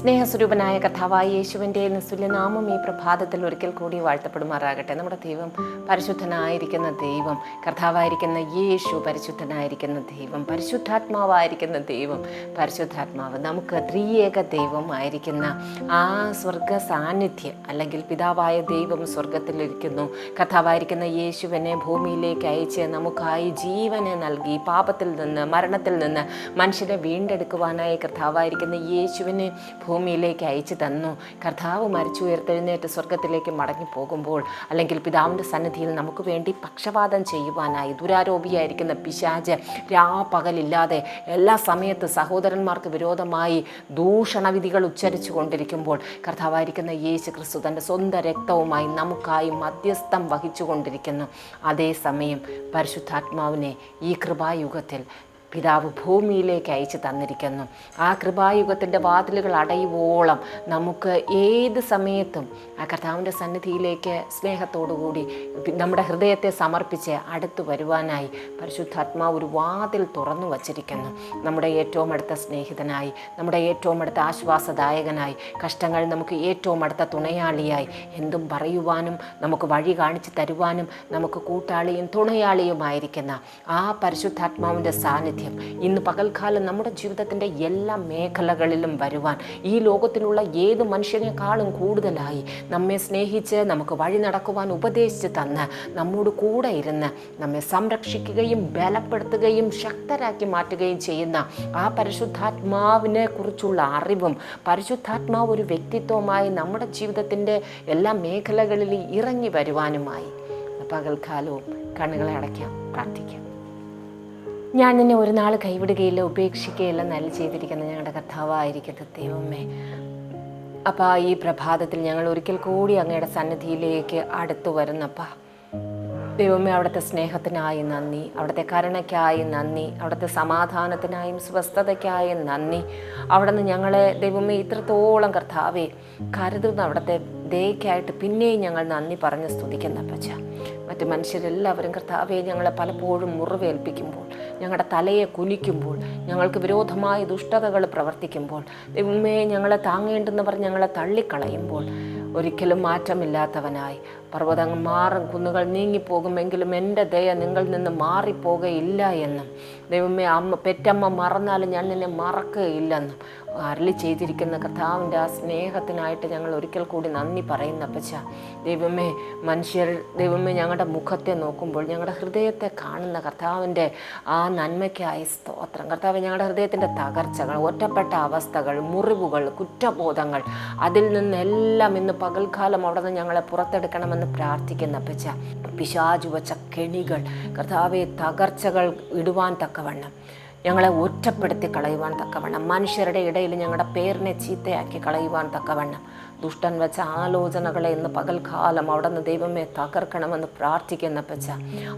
സ്നേഹസ്വരൂപനായ കഥാവായ യേശുവിന്റെ നിസ്തുല്യനാമം ഈ പ്രഭാതത്തിൽ ഒരിക്കൽ കൂടി വാഴ്ത്തപ്പെടുമാറാകട്ടെ. നമ്മുടെ ദൈവം പരിശുദ്ധനായിരിക്കുന്ന ദൈവം കർത്താവായിരിക്കുന്ന യേശു പരിശുദ്ധനായിരിക്കുന്ന ദൈവം പരിശുദ്ധാത്മാവായിരിക്കുന്ന ദൈവം പരിശുദ്ധാത്മാവ് നമുക്ക് ത്രിയേക ദൈവമായിരിക്കുന്ന ആ സ്വർഗ സാന്നിധ്യം അല്ലെങ്കിൽ പിതാവായ ദൈവം സ്വർഗത്തിലിരിക്കുന്നു. കർത്താവായിരിക്കുന്ന യേശുവിനെ ഭൂമിയിലേക്ക് അയച്ച് നമുക്കായി ജീവനെ നൽകി പാപത്തിൽ നിന്ന് മരണത്തിൽ നിന്ന് മനുഷ്യനെ വീണ്ടെടുക്കുവാനായി കർത്താവായിരിക്കുന്ന യേശുവിനെ ഭൂമിയിലേക്ക് അയച്ചു തന്നു. കർത്താവ് മരിച്ചു ഉയർത്തെഴുന്നേറ്റ് സ്വർഗത്തിലേക്ക് മടങ്ങി പോകുമ്പോൾ അല്ലെങ്കിൽ പിതാവിന്റെ സന്നിധിയിൽ നമുക്ക് വേണ്ടി പക്ഷപാതം ചെയ്യുവാനായി ദുരാരോപിയായിരിക്കുന്ന പിശാജ് രാപകലില്ലാതെ എല്ലാ സമയത്ത് സഹോദരന്മാർക്ക് വിരോധമായി ദൂഷണവിധികൾ ഉച്ചരിച്ചു കൊണ്ടിരിക്കുമ്പോൾ കർത്താവായിരിക്കുന്ന യേശു ക്രിസ്തു തന്റെ സ്വന്തം രക്തവുമായി നമുക്കായി മധ്യസ്ഥം വഹിച്ചു കൊണ്ടിരിക്കുന്നു. അതേസമയം പരിശുദ്ധാത്മാവിനെ ഈ കൃപായുഗത്തിൽ പിതാവ് ഭൂമിയിലേക്ക് അയച്ചു തന്നിരിക്കുന്നു. ആ കൃപായുഗത്തിന്റെ വാതിലുകൾ അടയുവോളം നമുക്ക് ഏത് സമയത്തും ആ കർത്താവിന്റെ സന്നിധിയിലേക്ക് സ്നേഹത്തോടുകൂടി നമ്മുടെ ഹൃദയത്തെ സമർപ്പിച്ച് അടുത്തു വരുവാനായി പരിശുദ്ധാത്മാ ഒരു വാതിൽ തുറന്നു വച്ചിരിക്കുന്നു. നമ്മുടെ ഏറ്റവും അടുത്ത സ്നേഹിതനായി നമ്മുടെ ഏറ്റവും അടുത്ത ആശ്വാസദായകനായി കഷ്ടങ്ങൾ നമുക്ക് ഏറ്റവും അടുത്ത തുണയാളിയായി എന്തും പറയുവാനും നമുക്ക് വഴി കാണിച്ചു തരുവാനും നമുക്ക് കൂട്ടാളിയും തുണയാളിയുമായിരിക്കുന്ന ആ പരിശുദ്ധാത്മാവിന്റെ സാന്നിധ്യം ഇന്ന് പകൽക്കാലം നമ്മുടെ ജീവിതത്തിന്റെ എല്ലാ മേഖലകളിലും വരുവാൻ ഈ ലോകത്തിലുള്ള ഏത് മനുഷ്യനേക്കാളും കൂടുതലായി നമ്മെ സ്നേഹിച്ച് നമുക്ക് വഴി നടക്കുവാൻ ഉപദേശിച്ച് തന്ന് നമ്മോട് കൂടെ ഇരുന്ന് നമ്മെ സംരക്ഷിക്കുകയും ബലപ്പെടുത്തുകയും ശക്തരാക്കി മാറ്റുകയും ചെയ്യുന്ന ആ പരിശുദ്ധാത്മാവിനെ കുറിച്ചുള്ള അറിവും പരിശുദ്ധാത്മാവ് ഒരു വ്യക്തിത്വമായി നമ്മുടെ ജീവിതത്തിന്റെ എല്ലാ മേഖലകളിലും ഇറങ്ങി വരുവാനുമായി. പകൽക്കാലവും കണ്ണുകളെ അടയ്ക്കാം പ്രാർത്ഥിക്കാം. ഞാൻ നിന്നെ ഒരു നാൾ കൈവിടുകയില്ല ഉപേക്ഷിക്കുകയില്ല നല്ല ചെയ്തിരിക്കുന്ന ഞങ്ങളുടെ കർത്താവായിരിക്കട്ടെ ദൈവമേ. അപ്പോൾ ഈ പ്രഭാതത്തിൽ ഞങ്ങൾ ഒരിക്കൽ കൂടി അങ്ങയുടെ സന്നിധിയിലേക്ക് അടുത്തു വരുന്നപ്പാ. ദൈവമേ അവിടുത്തെ സ്നേഹത്തിനായി നന്ദി അവിടുത്തെ കരുണയ്ക്കായി നന്ദി അവിടുത്തെ സമാധാനത്തിനായും സ്വസ്ഥതയ്ക്കായും നന്ദി. അവിടെ നിന്ന് ഞങ്ങളെ ദൈവമേ ഇത്രത്തോളം കർത്താവെ കരുതുന്ന അവിടുത്തെ ദയക്കായിട്ട് പിന്നെയും ഞങ്ങൾ നന്ദി പറഞ്ഞ് സ്തുതിക്കുന്ന പച്ച മറ്റ് മനുഷ്യരെല്ലാവരും കർത്താവെ ഞങ്ങളെ പലപ്പോഴും മുറിവേൽപ്പിക്കുമ്പോൾ ഞങ്ങളുടെ തലയെ കുലിക്കുമ്പോൾ ഞങ്ങൾക്ക് വിരോധമായ ദുഷ്ടതകൾ പ്രവർത്തിക്കുമ്പോൾ ദൈവമേ ഞങ്ങളെ താങ്ങേണ്ടെന്നവർ ഞങ്ങളെ തള്ളിക്കളയുമ്പോൾ ഒരിക്കലും മാറ്റമില്ലാത്തവനായി. പർവതങ്ങൾ മാറും കുന്നുകൾ നീങ്ങിപ്പോകുമെങ്കിലും എന്റെ ദയ നിങ്ങളിൽ നിന്ന് മാറിപ്പോകയില്ല എന്നും. ദൈവമേ അമ്മ പെറ്റമ്മ മറന്നാലും ഞാൻ നിന്നെ മറക്കുകയില്ലെന്നും. അരളി ചെയ്തിരിക്കുന്ന കർത്താവിന്റെ ആ സ്നേഹത്തിനായിട്ട് ഞങ്ങൾ ഒരിക്കൽ കൂടി നന്ദി പറയുന്ന പച്ച ദൈവമേ മനുഷ്യർ ദൈവമേ ഞങ്ങളുടെ മുഖത്തെ നോക്കുമ്പോൾ ഞങ്ങളുടെ ഹൃദയത്തെ കാണുന്ന കർത്താവിന്റെ ആ നന്മയ്ക്കായി സ്തോത്രം. കർത്താവ് ഞങ്ങളുടെ ഹൃദയത്തിന്റെ തകർച്ചകൾ ഒറ്റപ്പെട്ട അവസ്ഥകൾ മുറിവുകൾ കുറ്റബോധങ്ങൾ അതിൽ നിന്നെല്ലാം ഇന്ന് പകൽക്കാലം അവിടെ നിന്ന് ഞങ്ങളെ പുറത്തെടുക്കണമെന്ന് പ്രാർത്ഥിക്കുന്ന പച്ച പിശാചു വച്ച കെണികൾ കർത്താവെ തകർച്ചകൾ ഇടുവാൻ തക്കവണ്ണം. ഞങ്ങളെ ഒറ്റപ്പെടുത്തി കളയുവാൻ തക്കവണ്ണം. മനുഷ്യരുടെ ഇടയിൽ ഞങ്ങളുടെ പേരിനെ ചീത്തയാക്കി കളയുവാൻ തക്കവണ്ണം. ദുഷ്ടൻ വെച്ച ആലോചനകളെ ഇന്ന് പകൽക്കാലം അവിടെ നിന്ന് ദൈവമേ തകർക്കണമെന്ന് പ്രാർത്ഥിക്കുന്ന പച്ച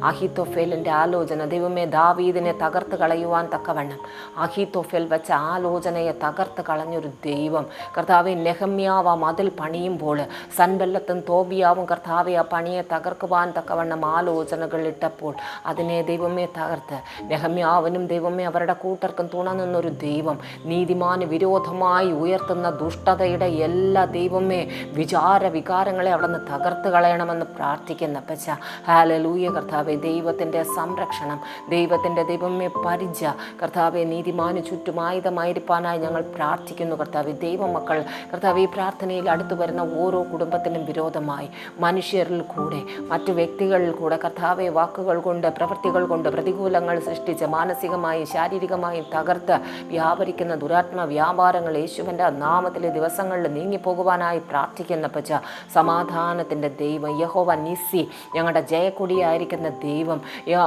അഹിത്തോഫേലിന്റെ ആലോചന ദൈവമേ ദാവീദിനെ തകർത്ത് കളയുവാൻ തക്കവണ്ണം. അഹിത്തോഫേൽ വെച്ച ആലോചനയെ തകർത്ത് കളഞ്ഞൊരു ദൈവം. കർത്താവെ നെഹമ്യാവ മതിൽ പണിയുമ്പോൾ സൻബല്ലത്തും തോബിയാവും കർത്താവെ ആ പണിയെ തകർക്കുവാൻ തക്കവണ്ണം ആലോചനകൾ ഇട്ടപ്പോൾ അതിനെ ദൈവമേ തകർത്ത്. നെഹമ്യാവനും ദൈവമേ അവരുടെ കൂട്ടർക്കും തുണ നിന്നൊരു ദൈവം. നീതിമാന് വിരോധമായി ഉയർത്തുന്ന ദുഷ്ടതയുടെ എല്ലാ ദൈവമേ വിചാര വികാരങ്ങളെ അവിടെ നിന്ന് തകർത്ത് കളയണമെന്ന് പ്രാർത്ഥിക്കുന്ന പച്ച ഹാലലൂയ കർത്താവെ ദൈവത്തിന്റെ സംരക്ഷണം ദൈവത്തിന്റെ ദൈവമേ പരിച. കർത്താവെ നീതിമാന് ചുറ്റും ആയുധമായിരിക്കാനായി ഞങ്ങൾ പ്രാർത്ഥിക്കുന്നു കർത്താവെ ദൈവമക്കൾ. കർത്താവ് ഈ പ്രാർത്ഥനയിൽ അടുത്തു വരുന്ന ഓരോ കുടുംബത്തിനും വിരോധമായി മനുഷ്യരിൽ കൂടെ മറ്റു വ്യക്തികളിൽ കൂടെ കർത്താവെ വാക്കുകൾ കൊണ്ട് പ്രവൃത്തികൾ കൊണ്ട് പ്രതികൂലങ്ങൾ സൃഷ്ടിച്ച് മാനസികമായും ശാരീരികമായും തകർത്ത് വ്യാപരിക്കുന്ന ദുരാത്മ വ്യാപാരങ്ങൾ യേശുവിന്റെ നാമത്തിലെ ദിവസങ്ങളിൽ നീങ്ങിപ്പോകുവാനായി പ്രാർത്ഥിക്കുന്ന പച്ച സമാധാനത്തിന്റെ ദൈവം യഹോവ നിസ്സി ഞങ്ങളുടെ ജയക്കൊടിയായിരിക്കുന്ന ദൈവം.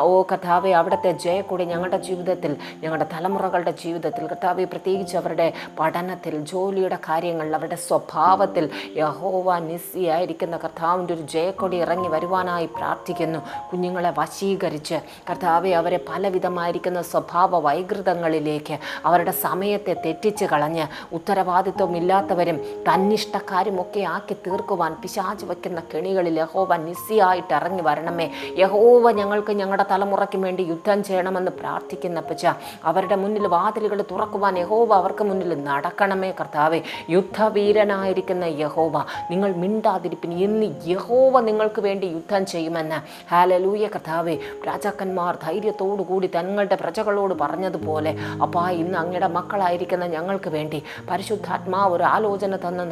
ഓ കഥാവെ അവിടുത്തെ ജയക്കൊടി ഞങ്ങളുടെ ജീവിതത്തിൽ ഞങ്ങളുടെ തലമുറകളുടെ ജീവിതത്തിൽ കഥാവെ പ്രത്യേകിച്ച് അവരുടെ പഠനത്തിൽ ജോലിയുടെ കാര്യങ്ങളിൽ അവരുടെ സ്വഭാവത്തിൽ യഹോവ നിസ്സി ആയിരിക്കുന്ന കർത്താവിന്റെ ഒരു ജയക്കൊടി ഇറങ്ങി വരുവാനായി പ്രാർത്ഥിക്കുന്നു. കുഞ്ഞുങ്ങളെ വശീകരിച്ച് കർത്താവെ അവരെ പലവിധമായിരിക്കുന്ന സ്വഭാവ വൈകൃതങ്ങളിലേക്ക് അവരുടെ സമയത്തെ തെറ്റിച്ച് കളഞ്ഞ് ഉത്തരവാദിത്വമില്ലാത്തവരും തന്നിഷ്ട കാര്യമൊക്കെ ആക്കി തീർക്കുവാൻ പിശാച് വയ്ക്കുന്ന കെണികളിൽ യഹോവ നിസ്സിയായിട്ട് ഇറങ്ങി വരണമേ. യഹോവ ഞങ്ങൾക്ക് ഞങ്ങളുടെ തലമുറയ്ക്ക് വേണ്ടി യുദ്ധം ചെയ്യണമെന്ന് പ്രാർത്ഥിക്കുന്ന പച്ച അവരുടെ മുന്നിൽ വാതിലുകൾ തുറക്കുവാൻ യഹോവ അവർക്ക് മുന്നിൽ നടക്കണമേ കർത്താവേ. യുദ്ധവീരനായിരിക്കുന്ന യഹോവ നിങ്ങൾ മിണ്ടാതിരിപ്പിൻ. ഇന്ന് യഹോവ നിങ്ങൾക്ക് വേണ്ടി യുദ്ധം ചെയ്യുമെന്ന്. ഹാലലൂയ കർത്താവേ രാജാക്കന്മാർ ധൈര്യത്തോടുകൂടി തങ്ങളുടെ പ്രജകളോട് പറഞ്ഞതുപോലെ അപ്പാ ഇന്ന് അങ്ങയുടെ മക്കളായിരിക്കുന്ന ഞങ്ങൾക്ക് വേണ്ടി പരിശുദ്ധാത്മാ ഒരു ആലോചന തന്ന്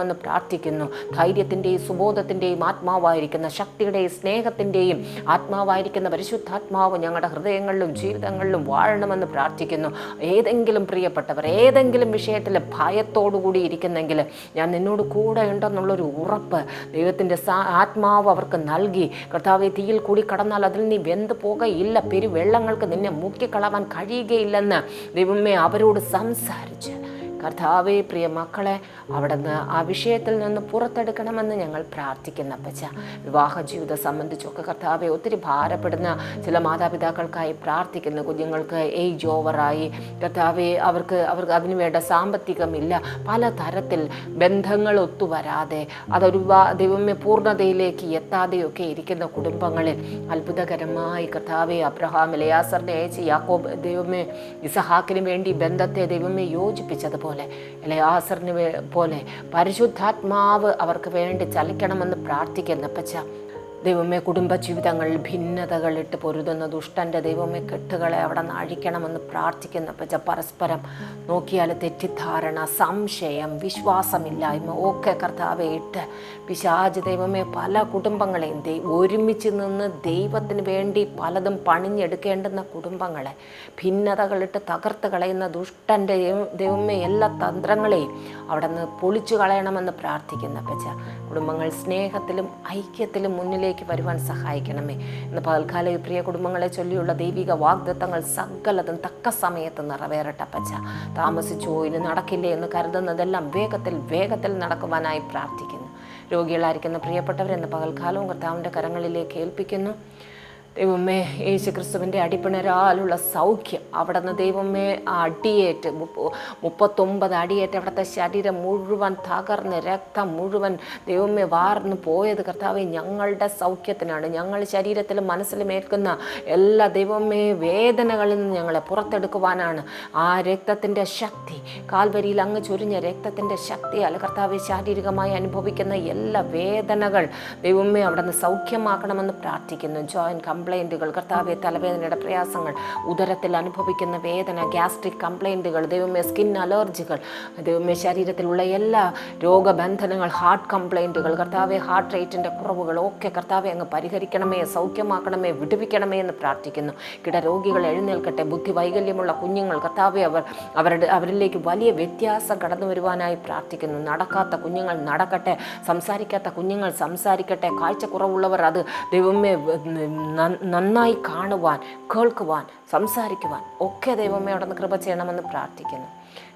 നടത്തണമെന്ന് പ്രാർത്ഥിക്കുന്നു. ധൈര്യത്തിന്റെയും സുബോധത്തിന്റെയും ആത്മാവായിരിക്കുന്ന ശക്തിയുടെയും സ്നേഹത്തിന്റെയും ആത്മാവായിരിക്കുന്ന പരിശുദ്ധാത്മാവ് ഞങ്ങളുടെ ഹൃദയങ്ങളിലും ജീവിതങ്ങളിലും വാഴണമെന്ന് പ്രാർത്ഥിക്കുന്നു. ഏതെങ്കിലും പ്രിയപ്പെട്ടവർ ഏതെങ്കിലും വിഷയത്തിൽ ഭയത്തോടുകൂടി ഇരിക്കുന്നെങ്കിൽ ഞാൻ നിന്നോട് കൂടെ ഉണ്ടെന്നുള്ളൊരു ഉറപ്പ് ദൈവത്തിന്റെ ആത്മാവ് അവർക്ക് നൽകി. കർത്താവ് തീയിൽ കൂടി കടന്നാൽ അതിൽ നീ വെന്ത് പോകയില്ല പെരുവെള്ളങ്ങൾക്ക് നിന്നെ മുക്കിക്കളവാൻ കഴിയുകയില്ലെന്ന് ദൈവമേ അവരോട് സംസാരിച്ച് കർത്താവെ പ്രിയ മക്കളെ അവിടുന്ന് ആ വിഷയത്തിൽ നിന്ന് പുറത്തെടുക്കണമെന്ന് ഞങ്ങൾ പ്രാർത്ഥിക്കുന്ന അപ്പച്ച. വിവാഹ ജീവിതം സംബന്ധിച്ചൊക്കെ കർത്താവെ ഒത്തിരി ഭാരപ്പെടുന്ന ചില മാതാപിതാക്കൾക്കായി പ്രാർത്ഥിക്കുന്ന. കുഞ്ഞുങ്ങൾക്ക് ഏജ് ഓവറായി കർത്താവെ അവർക്ക് അവർക്ക് അതിനു വേണ്ട സാമ്പത്തികമില്ല. പല തരത്തിൽ ബന്ധങ്ങൾ ഒത്തുവരാതെ അതൊരു ദൈവമേ പൂർണതയിലേക്ക് എത്താതെയൊക്കെ ഇരിക്കുന്ന കുടുംബങ്ങളിൽ അത്ഭുതകരമായി കർത്താവെ അബ്രഹാം ലയാസറിനെ അയച്ച് യാക്കോബ് ദൈവമേ ഇസഹാക്കിന് വേണ്ടി ബന്ധത്തെ ദൈവമേ യോജിപ്പിച്ചതുപോലെ ലെയാസറിന് ആസറിന് പോലെ പരിശുദ്ധാത്മാവ് അവർക്ക് വേണ്ടി ചലിക്കണമെന്ന് പ്രാർത്ഥിക്കുന്ന. പച്ച ദൈവമേ കുടുംബജീവിതങ്ങളിൽ ഭിന്നതകളിട്ട് പൊരുതുന്ന ദുഷ്ടന്റെ ദൈവമേ കെട്ടുകളെ അവിടെ നിന്ന് അഴിക്കണമെന്ന് പ്രാർത്ഥിക്കുന്ന പച്ച പരസ്പരം നോക്കിയാൽ തെറ്റിദ്ധാരണ സംശയം വിശ്വാസമില്ലായ്മ ഒക്കെ കർത്താവെ ഇട്ട് പിശാജ് ദൈവമേ പല കുടുംബങ്ങളെയും ഒരുമിച്ച് നിന്ന് ദൈവത്തിന് വേണ്ടി പലതും പണിഞ്ഞെടുക്കേണ്ടുന്ന കുടുംബങ്ങളെ ഭിന്നതകളിട്ട് തകർത്ത് കളയുന്ന ദുഷ്ടന്റെ ദൈവമേ എല്ലാ തന്ത്രങ്ങളെയും അവിടെ നിന്ന് പൊളിച്ചു കളയണമെന്ന് പ്രാർത്ഥിക്കുന്ന പച്ച കുടുംബങ്ങൾ സ്നേഹത്തിലും ഐക്യത്തിലും മുന്നിലേക്ക് വരുവാൻ സഹായിക്കണമേ. ഇന്ന് പകൽക്കാല പ്രിയ കുടുംബങ്ങളെ ചൊല്ലിയുള്ള ദൈവിക വാഗ്ദത്തങ്ങൾ സകലതും തക്ക സമയത്ത് നിറവേറട്ടെ പച്ച താമസിച്ചോ ഇനി നടക്കില്ലേ എന്ന് കരുതുന്നതെല്ലാം വേഗത്തിൽ വേഗത്തിൽ നടക്കുവാനായി പ്രാർത്ഥിക്കുന്നു. രോഗികളായിരിക്കുന്ന പ്രിയപ്പെട്ടവരെന്ന് പകൽക്കാലവും കർത്താവിന്റെ കരങ്ങളിലേക്ക് ഏൽപ്പിക്കുന്നു. ദൈവമേ യേശു ക്രിസ്തുവിന്റെ അടിപ്പിണരാലുള്ള സൗഖ്യം. അവിടെ നിന്ന് ദൈവമേ ആ അടിയേറ്റ് മുപ്പ- മുപ്പത്തൊമ്പത് അടിയേറ്റ് അവിടുത്തെ ശരീരം മുഴുവൻ തകർന്ന് രക്തം മുഴുവൻ ദൈവമേ വാർന്നു പോയത് കർത്താവെ ഞങ്ങളുടെ സൗഖ്യത്തിനാണ്. ഞങ്ങൾ ശരീരത്തിലും മനസ്സിലും ഏൽക്കുന്ന എല്ലാ ദൈവമേ വേദനകളിൽ നിന്ന് ഞങ്ങളെ പുറത്തെടുക്കുവാനാണ്. ആ രക്തത്തിന്റെ ശക്തി കാൽവരിയിൽ അങ്ങ് ചൊരിഞ്ഞ രക്തത്തിന്റെ ശക്തിയാൽ കർത്താവ് ശാരീരികമായി അനുഭവിക്കുന്ന എല്ലാ വേദനകൾ ദൈവമേ അവിടെ നിന്ന് സൗഖ്യമാക്കണമെന്ന് പ്രാർത്ഥിക്കുന്നു. ജോയിൻ കംപ്ലൈന്റുകൾ കർത്താവെ തലവേദനയുടെ പ്രയാസങ്ങൾ ഉദരത്തിൽ അനുഭവിക്കുന്ന വേദന ഗ്യാസ്ട്രിക് കംപ്ലൈന്റുകൾ ദൈവമേ സ്കിൻ അലർജികൾ ദൈവമേ ശരീരത്തിലുള്ള എല്ലാ രോഗബന്ധനങ്ങൾ ഹാർട്ട് കംപ്ലൈന്റുകൾ കർത്താവെ ഹാർട്ട് റേറ്റിന്റെ കുറവുകൾ ഒക്കെ കർത്താവെ അങ്ങ് പരിഹരിക്കണമേ സൗഖ്യമാക്കണമേ വിടുവിക്കണമേ എന്ന് പ്രാർത്ഥിക്കുന്നു. കിട കിടരോഗികൾ എഴുന്നേൽക്കട്ടെ ബുദ്ധി വൈകല്യമുള്ള കുഞ്ഞുങ്ങൾ കർത്താവെ അവർ അവരുടെ അവരിലേക്ക് വലിയ വ്യത്യാസം കടന്നു വരുവാനായി പ്രാർത്ഥിക്കുന്നു. നടക്കാത്ത കുഞ്ഞുങ്ങൾ നടക്കട്ടെ സംസാരിക്കാത്ത കുഞ്ഞുങ്ങൾ സംസാരിക്കട്ടെ കാഴ്ചക്കുറവുള്ളവർ അത് ദൈവമേ നന്നായി കാണുവാൻ കേൾക്കുവാൻ സംസാരിക്കുവാൻ ഒക്കെ ദൈവമേ അവിടെ നിന്ന് കൃപ ചെയ്യണമെന്ന് പ്രാർത്ഥിക്കുന്നു.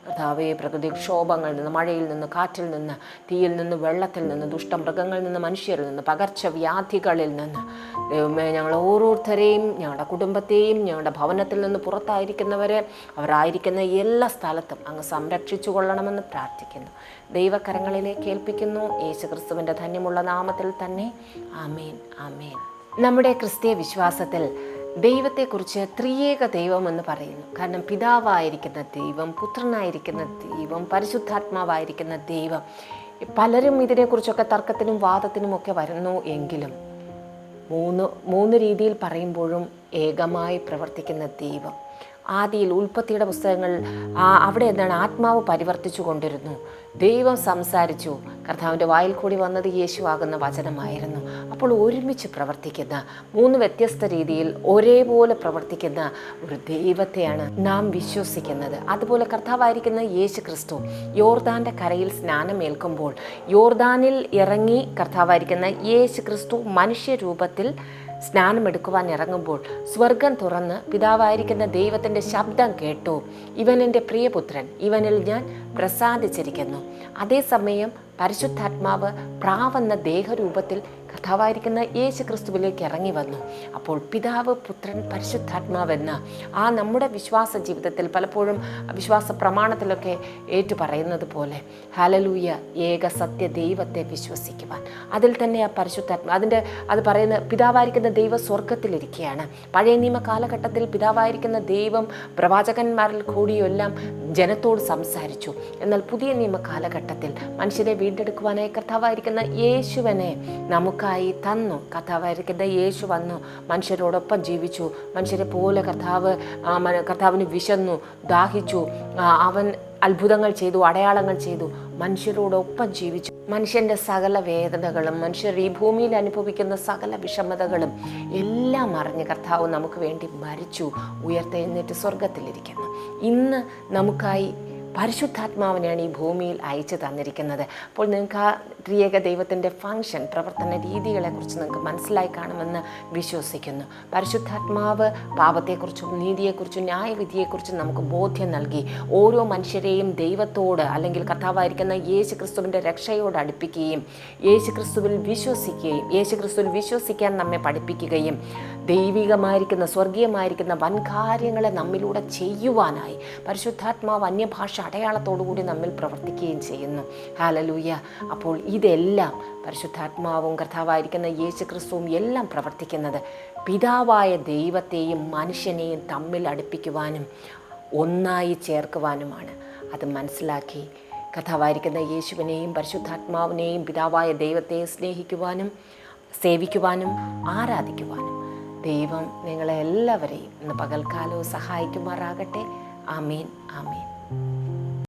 കർത്താവേ പ്രകൃതിക്ഷോഭങ്ങളിൽ നിന്ന് മഴയിൽ നിന്ന് കാറ്റിൽ നിന്ന് തീയിൽ നിന്ന് വെള്ളത്തിൽ നിന്ന് ദുഷ്ടമൃഗങ്ങളിൽ നിന്ന് മനുഷ്യരിൽ നിന്ന് പകർച്ചവ്യാധികളിൽ നിന്ന് ദൈവമേ ഞങ്ങൾ ഓരോരുത്തരെയും ഞങ്ങളുടെ കുടുംബത്തെയും ഞങ്ങളുടെ ഭവനത്തിൽ നിന്ന് പുറത്തായിരിക്കുന്നവരെ അവരായിരിക്കുന്ന എല്ലാ സ്ഥലത്തും അങ്ങ് സംരക്ഷിച്ചു കൊള്ളണമെന്ന് പ്രാർത്ഥിക്കുന്നു. ദൈവകരങ്ങളിലേക്ക് ഏൽപ്പിക്കുന്നു. യേശു ക്രിസ്തുവിന്റെ ധന്യമുള്ള നാമത്തിൽ തന്നെ. ആമേൻ ആമേൻ. നമ്മുടെ ക്രിസ്തീയ വിശ്വാസത്തിൽ ദൈവത്തെക്കുറിച്ച് ത്രിയേക ദൈവം എന്ന് പറയുന്നു. കാരണം പിതാവായിരിക്കുന്ന ദൈവം പുത്രനായിരിക്കുന്ന ദൈവം പരിശുദ്ധാത്മാവായിരിക്കുന്ന ദൈവം പലരും ഇതിനെക്കുറിച്ചൊക്കെ തർക്കത്തിനും വാദത്തിനും ഒക്കെ വരുന്നു എങ്കിലും മൂന്ന് മൂന്ന് രീതിയിൽ പറയുമ്പോഴും ഏകമായി പ്രവർത്തിക്കുന്ന ദൈവം ആദിയിൽ ഉൽപ്പത്തിയുടെ പുസ്തകങ്ങൾ അവിടെ എന്താണ് ആത്മാവ് പരിവർത്തിച്ചു കൊണ്ടിരുന്നു. ദൈവം സംസാരിച്ചു. കർത്താവിന്റെ വായിൽ കൂടി വന്നത് യേശു ആകുന്ന വചനമായിരുന്നു. അപ്പോൾ ഒരുമിച്ച് പ്രവർത്തിക്കുന്ന മൂന്ന് വ്യത്യസ്ത രീതിയിൽ ഒരേപോലെ പ്രവർത്തിക്കുന്ന ഒരു ദൈവത്തെയാണ് നാം വിശ്വസിക്കുന്നത്. അതുപോലെ കർത്താവായിരിക്കുന്ന യേശു ക്രിസ്തു യോർദാന്റെ കരയിൽ സ്നാനമേൽക്കുമ്പോൾ യോർദാനിൽ ഇറങ്ങി കർത്താവായിരിക്കുന്ന യേശു ക്രിസ്തു മനുഷ്യരൂപത്തിൽ സ്നാനമെടുക്കുവാൻ ഇറങ്ങുമ്പോൾ സ്വർഗം തുറന്ന് പിതാവായിരിക്കുന്ന ദൈവത്തിന്റെ ശബ്ദം കേട്ടു. ഇവൻ എന്റെ പ്രിയപുത്രൻ ഇവനിൽ ഞാൻ പ്രസാദിച്ചിരിക്കുന്നു. അതേസമയം പരിശുദ്ധാത്മാവ് പ്രാവെന്ന ദേഹരൂപത്തിൽ കഥാവായിരിക്കുന്ന യേശു ക്രിസ്തുവിലേക്ക് ഇറങ്ങി വന്നു. അപ്പോൾ പിതാവ് പുത്രൻ പരിശുദ്ധാത്മാവെന്ന ആ നമ്മുടെ വിശ്വാസ ജീവിതത്തിൽ പലപ്പോഴും വിശ്വാസ പ്രമാണത്തിലൊക്കെ ഏറ്റു പറയുന്നത് പോലെ ഹലലൂയ ഏക സത്യ ദൈവത്തെ വിശ്വസിക്കുവാൻ. അതിൽ തന്നെ ആ പരിശുദ്ധാത്മ അതിന്റെ അത് പറയുന്ന പിതാവായിരിക്കുന്ന ദൈവം സ്വർഗത്തിലിരിക്കുകയാണ് പഴയ നിയമ കാലഘട്ടത്തിൽ പിതാവായിരിക്കുന്ന ദൈവം പ്രവാചകന്മാരിൽ കൂടിയെല്ലാം ജനത്തോട് സംസാരിച്ചു. എന്നാൽ പുതിയ നിയമ കാലഘട്ടത്തിൽ മനുഷ്യരെ വീണ്ടെടുക്കുവാനായി കർത്താവായിരിക്കുന്ന യേശുവിനെ നമുക്കായി തന്നു. കർത്താവായിരിക്കുന്ന യേശു വന്നു മനുഷ്യരോടൊപ്പം ജീവിച്ചു. മനുഷ്യരെ പോലെ കർത്താവ് കർത്താവിന് വിശന്നു ദാഹിച്ചു. അവൻ അത്ഭുതങ്ങൾ ചെയ്തു അടയാളങ്ങൾ ചെയ്തു. മനുഷ്യരോടൊപ്പം ജീവിച്ചു. മനുഷ്യന്റെ സകല വേദനകളും മനുഷ്യർ ഈ ഭൂമിയിൽ അനുഭവിക്കുന്ന സകല വിഷമതകളും എല്ലാം അറിഞ്ഞ് കർത്താവ് നമുക്ക് വേണ്ടി മരിച്ചു ഉയർത്തെഴുന്നേറ്റ് സ്വർഗത്തിലിരിക്കുന്നു ഇന്ന് നമുക്കായി പരിശുദ്ധാത്മാവിനെയാണ് ഈ ഭൂമിയിൽ അയച്ചു തന്നിരിക്കുന്നത്. അപ്പോൾ നിങ്ങൾക്ക് ആ ത്രിയേക ദൈവത്തിന്റെ ഫങ്ഷൻ പ്രവർത്തന രീതികളെക്കുറിച്ച് നിങ്ങൾക്ക് മനസ്സിലായി കാണുമെന്ന് വിശ്വസിക്കുന്നു. പരിശുദ്ധാത്മാവ് പാപത്തെക്കുറിച്ചും നീതിയെക്കുറിച്ചും ന്യായവിധിയെക്കുറിച്ചും നമുക്ക് ബോധ്യം നൽകി ഓരോ മനുഷ്യരെയും ദൈവത്തോട് അല്ലെങ്കിൽ കഥാവായിരിക്കുന്ന യേശു ക്രിസ്തുവിന്റെ രക്ഷയോട് അടുപ്പിക്കുകയും യേശു ക്രിസ്തുവിൽ വിശ്വസിക്കുകയും യേശു ക്രിസ്തുവിൽ വിശ്വസിക്കാൻ നമ്മെ പഠിപ്പിക്കുകയും ദൈവികമായിരിക്കുന്ന സ്വർഗീയമായിരിക്കുന്ന വൻകാര്യങ്ങളെ നമ്മിലൂടെ ചെയ്യുവാനായി പരിശുദ്ധാത്മാവ് അന്യഭാഷ അടയാളത്തോടുകൂടി നമ്മിൽ പ്രവർത്തിക്കുകയും ചെയ്യുന്നു. ഹാലലൂയ അപ്പോൾ ഇതെല്ലാം പരിശുദ്ധാത്മാവും കർത്താവായിരിക്കുന്ന യേശു ക്രിസ്തുവും എല്ലാം പ്രവർത്തിക്കുന്നത് പിതാവായ ദൈവത്തെയും മനുഷ്യനെയും തമ്മിൽ അടുപ്പിക്കുവാനും ഒന്നായി ചേർക്കുവാനുമാണ്. അത് മനസ്സിലാക്കി കഥാവായിരിക്കുന്ന യേശുവിനെയും പരിശുദ്ധാത്മാവിനെയും പിതാവായ ദൈവത്തെ സ്നേഹിക്കുവാനും സേവിക്കുവാനും ആരാധിക്കുവാനും ദൈവം നിങ്ങളെ എല്ലാവരെയും ഇന്ന് പകൽക്കാലവും സഹായിക്കുമാറാകട്ടെ. ആമീൻ ആമീൻ.